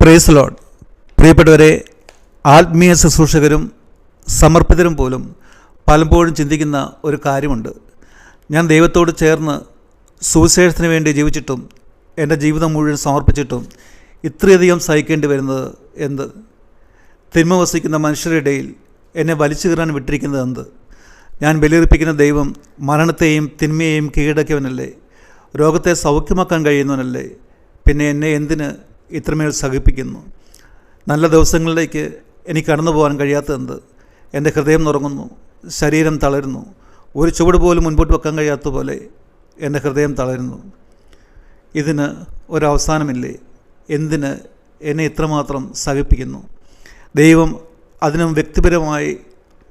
Praise load പ്രിയപ്പെട്ടവരെ ആത്മീയ ശുശ്രൂഷകരും സമർപ്പിതരും പോലും പലപ്പോഴും ചിന്തിക്കുന്ന ഒരു കാര്യമുണ്ട്. ഞാൻ ദൈവത്തോട് ചേർന്ന് സുവിശേഷത്തിന് വേണ്ടി ജീവിച്ചിട്ടും എന്റെ ജീവിതം മുഴുവൻ സമർപ്പിച്ചിട്ടും ഇത്രയധികം സഹിക്കേണ്ടി വരുന്നത് എന്ത്? തിന്മ വസിക്കുന്ന മനുഷ്യരുടെ ഇടയിൽ എന്നെ വലിച്ചു കീറാൻ വിട്ടിരിക്കുന്നത് എന്ത്? ഞാൻ ബലിയർപ്പിക്കുന്ന ദൈവം മരണത്തെയും തിന്മയെയും കീഴടക്കിയവനല്ലേ? രോഗത്തെ സൗഖ്യമാക്കാൻ കഴിയുന്നവനല്ലേ? പിന്നെ എന്നെ എന്തിന് ഇത്രമേൽ സഹിപ്പിക്കുന്നു. നല്ല ദിവസങ്ങളിലേക്ക് എനിക്ക് കടന്നു പോകാൻ കഴിയാത്തതെന്ത്? എന്റെ ഹൃദയം നുറങ്ങുന്നു ശരീരം തളരുന്നു ഒരു ചുവട് പോലും മുൻപോട്ട് വെക്കാൻ കഴിയാത്ത പോലെ എന്റെ ഹൃദയം തളരുന്നു. ഇതിന് ഒരവസാനമില്ലേ? എന്തിന് എന്നെ ഇത്രമാത്രം സഹിപ്പിക്കുന്നു? ദൈവം അതിനും വ്യക്തിപരമായി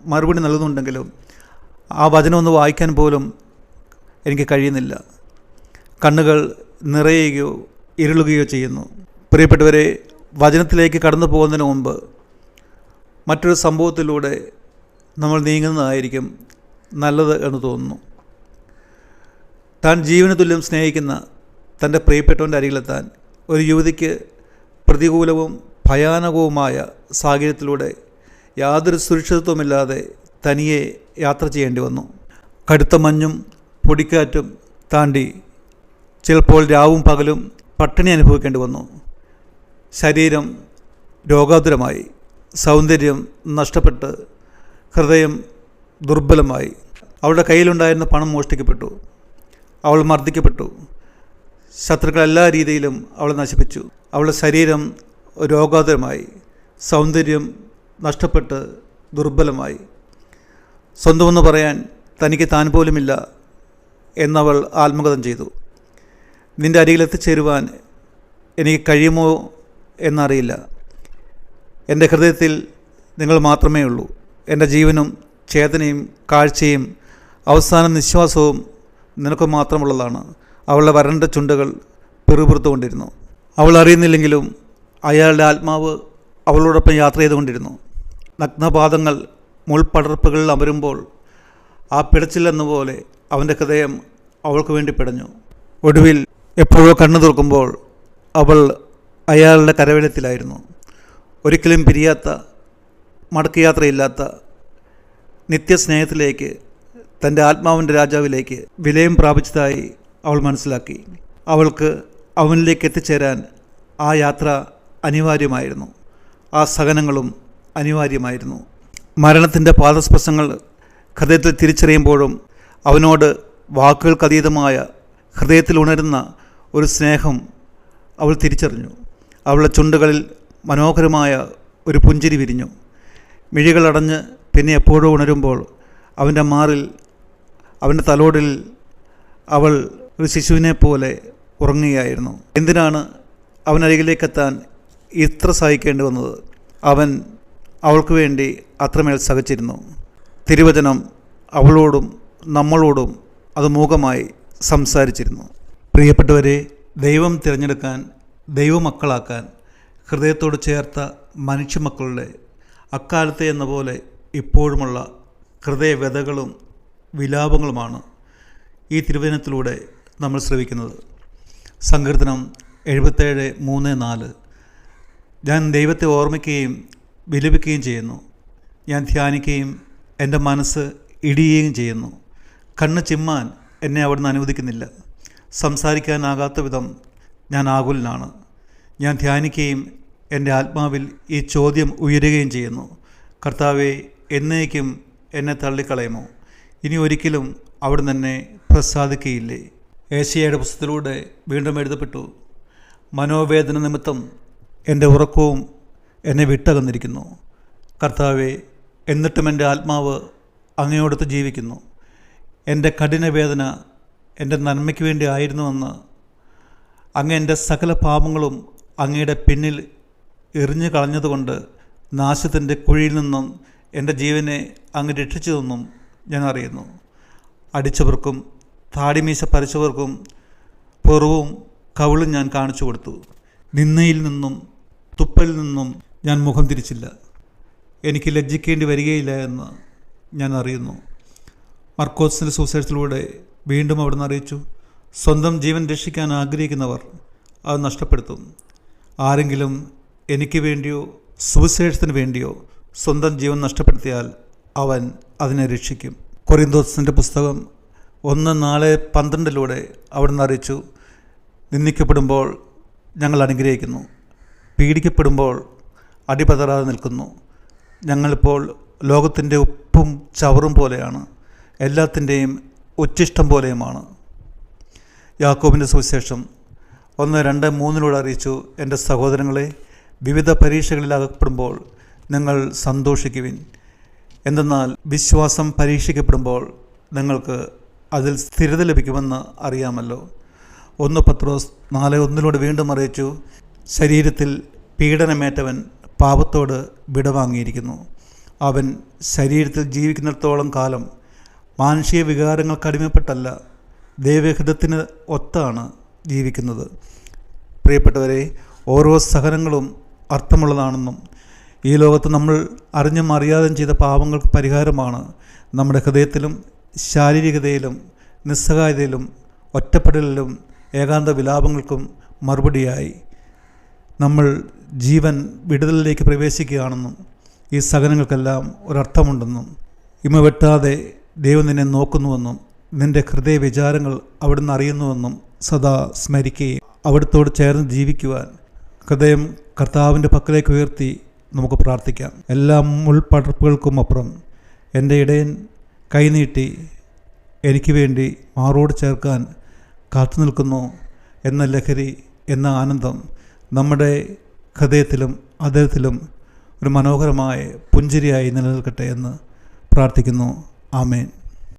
മറുപടി നൽകുന്നുണ്ടെങ്കിലും ആ വചനം ഒന്ന് വായിക്കാൻ പോലും എനിക്ക് കഴിയുന്നില്ല. കണ്ണുകൾ നിറയുകയോ ഇരുളുകയോ ചെയ്യുന്നു. പ്രിയപ്പെട്ടവരെ വചനത്തിലേക്ക് കടന്നു പോകുന്നതിന് മുമ്പ് മറ്റൊരു സംഭവത്തിലൂടെ നമ്മൾ നീങ്ങുന്നതായിരിക്കും നല്ലത് എന്ന് തോന്നുന്നു. താൻ ജീവന തുല്യം സ്നേഹിക്കുന്ന തന്റെ പ്രിയപ്പെട്ടവന്റെ അരികിലെത്താൻ ഒരു യുവതിക്ക് പ്രതികൂലവും ഭയാനകവുമായ സാഹചര്യത്തിലൂടെ യാതൊരു സുരക്ഷിതത്വമില്ലാതെ തനിയെ യാത്ര ചെയ്യേണ്ടി വന്നു. കടുത്ത മഞ്ഞും പൊടിക്കാറ്റും താണ്ടി ചിലപ്പോൾ രാവും പകലും പട്ടിണി അനുഭവിക്കേണ്ടി വന്നു. ശരീരം രോഗാതുരമായി സൗന്ദര്യം നഷ്ടപ്പെട്ട് ഹൃദയം ദുർബലമായി. അവളുടെ കയ്യിലുണ്ടായിരുന്ന പണം മോഷ്ടിക്കപ്പെട്ടു. അവൾ മർദ്ദിക്കപ്പെട്ടു. ശത്രുക്കൾ എല്ലാ രീതിയിലും അവളെ നശിപ്പിച്ചു. അവളുടെ ശരീരം രോഗാതുരമായി സൗന്ദര്യം നഷ്ടപ്പെട്ട് ദുർബലമായി. സ്വന്തമെന്ന് പറയാൻ തനിക്ക് താൻ പോലുമില്ല എന്നവൾ ആത്മഗതം ചെയ്തു. നിന്റെ അരികിൽ എത്തിച്ചേരുവാൻ എനിക്ക് കഴിയുമോ എന്നറിയില്ല. എന്റെ ഹൃദയത്തിൽ നിങ്ങൾ മാത്രമേ ഉള്ളൂ. എന്റെ ജീവനും ചേതനയും കാഴ്ചയും അവസാന നിശ്വാസവും നിനക്ക് മാത്രമുള്ളതാണ്. അവളുടെ വരണ്ട ചുണ്ടുകൾ പിറുപിറുത്തുകൊണ്ടിരുന്നു. അവൾ അറിയുന്നില്ലെങ്കിലും അയാളുടെ ആത്മാവ് അവളോടൊപ്പം യാത്ര ചെയ്തുകൊണ്ടിരുന്നു. നഗ്നപാദങ്ങൾ മുൾപടർപ്പുകളിൽ അമരുമ്പോൾ ആ പിടച്ചില്ലെന്നപോലെ അവന്റെ ഹൃദയം അവൾക്ക് വേണ്ടി പിടഞ്ഞു. ഒടുവിൽ എപ്പോഴോ കണ്ണു തുറക്കുമ്പോൾ അവൾ അയാളുടെ കരവേലത്തിലായിരുന്നു ഒരിക്കലും പിരിയാത്ത മടക്കയാത്രയില്ലാത്ത നിത്യസ്നേഹത്തിലേക്ക് തന്റെ ആത്മാവിന്റെ രാജാവിലേക്ക് വിലയം പ്രാപിച്ചതായി അവൾ മനസ്സിലാക്കി. അവൾക്ക് അവനിലേക്ക് എത്തിച്ചേരാൻ ആ യാത്ര അനിവാര്യമായിരുന്നു. ആ സഹനങ്ങളും അനിവാര്യമായിരുന്നു. മരണത്തിന്റെ പാദസ്പർശങ്ങൾ ഹൃദയത്തിൽ തിരിച്ചറിയുമ്പോഴും അവനോട് വാക്കുകൾക്കതീതമായ ഹൃദയത്തിൽ ഉണരുന്ന ഒരു സ്നേഹം അവൾ തിരിച്ചറിഞ്ഞു. അവളുടെ ചുണ്ടുകളിൽ മനോഹരമായ ഒരു പുഞ്ചിരി വിരിഞ്ഞു. മിഴികളടഞ്ഞ് പിന്നെ എപ്പോഴോ ഉണരുമ്പോൾ അവന്റെ മാറിൽ അവന്റെ തലോടിൽ അവൾ ഒരു ശിശുവിനെ പോലെ ഉറങ്ങുകയായിരുന്നു. എന്തിനാണ് അവനരികിലേക്കെത്താൻ ഇത്ര സഹിക്കേണ്ടി വന്നത്? അവൻ അവൾക്ക് വേണ്ടി അത്രമേൽ സഹിച്ചിരുന്നു. തിരുവചനം അവളോടും നമ്മളോടും അത് മൂകമായി സംസാരിച്ചിരുന്നു. പ്രിയപ്പെട്ടവരെ ദൈവം തിരഞ്ഞെടുക്കാൻ ദൈവമക്കളാക്കാൻ ഹൃദയത്തോട് ചേർത്ത മനുഷ്യമക്കളുടെ അക്കാലത്തെ എന്ന പോലെ ഇപ്പോഴുമുള്ള ഹൃദയവ്യതകളും വിലാപങ്ങളുമാണ് ഈ തിരുവചനത്തിലൂടെ നമ്മൾ ശ്രവിക്കുന്നത്. സങ്കീർത്തനം എഴുപത്തേഴ് മൂന്ന് നാല്. ഞാൻ ദൈവത്തെ ഓർമ്മിക്കുകയും വിലപിക്കുകയും ചെയ്യുന്നു. ഞാൻ ധ്യാനിക്കുകയും എന്റെ മനസ്സ് ഇടിയുകയും ചെയ്യുന്നു. കണ്ണ് ചിമ്മാൻ എന്നെ അവിടുന്ന് അനുവദിക്കുന്നില്ല. സംസാരിക്കാനാകാത്ത വിധം ഞാൻ ആകുലനാണ്. ഞാൻ ധ്യാനിക്കുകയും എന്റെ ആത്മാവിൽ ഈ ചോദ്യം ഉയരുകയും ചെയ്യുന്നു. കർത്താവെ എന്നേക്കും എന്നെ തള്ളിക്കളയുമോ? ഇനി ഒരിക്കലും അവിടെ തന്നെ പ്രസാദിക്കുകയില്ലേ ഏഷ്യയുടെ പുസ്തകത്തിലൂടെ വീണ്ടും എഴുതപ്പെട്ടു. മനോവേദന നിമിത്തം എന്റെ ഉറക്കവും എന്നെ വിട്ടകന്നിരിക്കുന്നു. കർത്താവെ എന്നിട്ടും എന്റെ ആത്മാവ് അങ്ങയോടത്ത് ജീവിക്കുന്നു. എന്റെ കഠിനവേദന എന്റെ നന്മയ്ക്ക് വേണ്ടി ആയിരുന്നുവെന്ന് അങ്ങ് എന്റെ സകല പാപങ്ങളും അങ്ങയുടെ പിന്നിൽ എറിഞ്ഞു കളഞ്ഞതുകൊണ്ട് നാശത്തിന്റെ കുഴിയിൽ നിന്നും എന്റെ ജീവനെ അങ്ങ് രക്ഷിച്ചതെന്നും ഞാൻ അറിയുന്നു. അടിച്ചവർക്കും താടിമീശ പരിച്ചവർക്കും പുറവും കവിളും ഞാൻ കാണിച്ചു കൊടുത്തു. നിന്നയിൽ നിന്നും തുപ്പലിൽ നിന്നും ഞാൻ മുഖം തിരിച്ചില്ല. എനിക്ക് ലജ്ജിക്കേണ്ടി വരികയില്ല എന്ന് ഞാൻ അറിയുന്നു. മർക്കോസിന്റെ സൂസൈഡ്സിലൂടെ വീണ്ടും അവിടുന്ന് അറിയിച്ചു. സ്വന്തം ജീവൻ രക്ഷിക്കാൻ ആഗ്രഹിക്കുന്നവർ അത് നഷ്ടപ്പെടുത്തും. ആരെങ്കിലും എനിക്ക് വേണ്ടിയോ സുവിശേഷത്തിന് വേണ്ടിയോ സ്വന്തം ജീവൻ നഷ്ടപ്പെടുത്തിയാൽ അവൻ അതിനെ രക്ഷിക്കും. കൊറിന്തോസിന്റെ പുസ്തകം ഒന്ന് നാല് പന്ത്രണ്ടിലൂടെ അവിടുന്ന് അറിയിച്ചു നിന്ദിക്കപ്പെടുമ്പോൾ ഞങ്ങൾ അനുഗ്രഹിക്കുന്നു. പീഡിക്കപ്പെടുമ്പോൾ അടിപതറാതെ നിൽക്കുന്നു. ഞങ്ങളിപ്പോൾ ലോകത്തിന്റെ ഉപ്പും ചവറും പോലെയാണ്. എല്ലാത്തിന്റെയും ഉച്ചിഷ്ടം പോലെയുമാണ്. യാക്കോബിന്റെ സുവിശേഷം ഒന്ന് രണ്ട് മൂന്നിലൂടെ അറിയിച്ചു. എന്റെ സഹോദരങ്ങളെ വിവിധ പരീക്ഷകളിൽ അകപ്പെടുമ്പോൾ നിങ്ങൾ സന്തോഷിക്കുവിൻ. എന്തെന്നാൽ വിശ്വാസം പരീക്ഷിക്കപ്പെടുമ്പോൾ നിങ്ങൾക്ക് അതിൽ സ്ഥിരത ലഭിക്കുമെന്ന് അറിയാമല്ലോ. ഒന്ന് പത്രോസ് നാല് ഒന്നിലൂടെ വീണ്ടും അറിയിച്ചു. ശരീരത്തിൽ പീഡനമേറ്റവൻ പാപത്തോട് വിടവാങ്ങിയിരിക്കുന്നു. അവൻ ശരീരത്തിൽ ജീവിക്കുന്നിടത്തോളം കാലം മാനുഷിക വികാരങ്ങൾക്ക് അടിമപ്പെട്ടല്ല. ദൈവഹിതത്തിന് ഒത്താണ് ജീവിക്കുന്നത്. പ്രിയപ്പെട്ടവരെ ഓരോ സഹനങ്ങളും അർത്ഥമുള്ളതാണെന്നും ഈ ലോകത്ത് നമ്മൾ അറിഞ്ഞും അറിയാതെയും ചെയ്ത പാപങ്ങൾക്ക് പരിഹാരമാണ് നമ്മുടെ ഹൃദയത്തിലും ശാരീരികതയിലും നിസ്സഹായതയിലും ഒറ്റപ്പെടലിലും ഏകാന്ത വിലാപങ്ങൾക്കും മറുപടിയായി. നമ്മൾ ജീവൻ വിടുതലിലേക്ക് പ്രവേശിക്കുകയാണെന്നും ഈ സഹനങ്ങൾക്കെല്ലാം ഒരർത്ഥമുണ്ടെന്നും ഇമ വെട്ടാതെ ദൈവം നിന്നെ നോക്കുന്നുവെന്നും നിന്റെ ഹൃദയ വിചാരങ്ങൾ അവിടുന്ന് അറിയുന്നുവെന്നും സദാ സ്മരിക്കുകയും അവിടുത്തോട് ചേർന്ന് ജീവിക്കുവാൻ ഹൃദയം കർത്താവിന്റെ പക്കലേക്ക് ഉയർത്തി നമുക്ക് പ്രാർത്ഥിക്കാം. എല്ലാ മുൾപടർപ്പുകൾക്കും അപ്പുറം എന്റെ ഇടയൻ കൈനീട്ടി എനിക്ക് വേണ്ടി മാറോട് ചേർക്കാൻ കാത്തു നിൽക്കുന്നു എന്ന ലഹരി എന്ന ആനന്ദം നമ്മുടെ ഹൃദയത്തിലും അദ്ദേഹത്തിലും ഒരു മനോഹരമായ പുഞ്ചിരിയായി നിലനിൽക്കട്ടെ എന്ന് പ്രാർത്ഥിക്കുന്നു. ആമേൻ.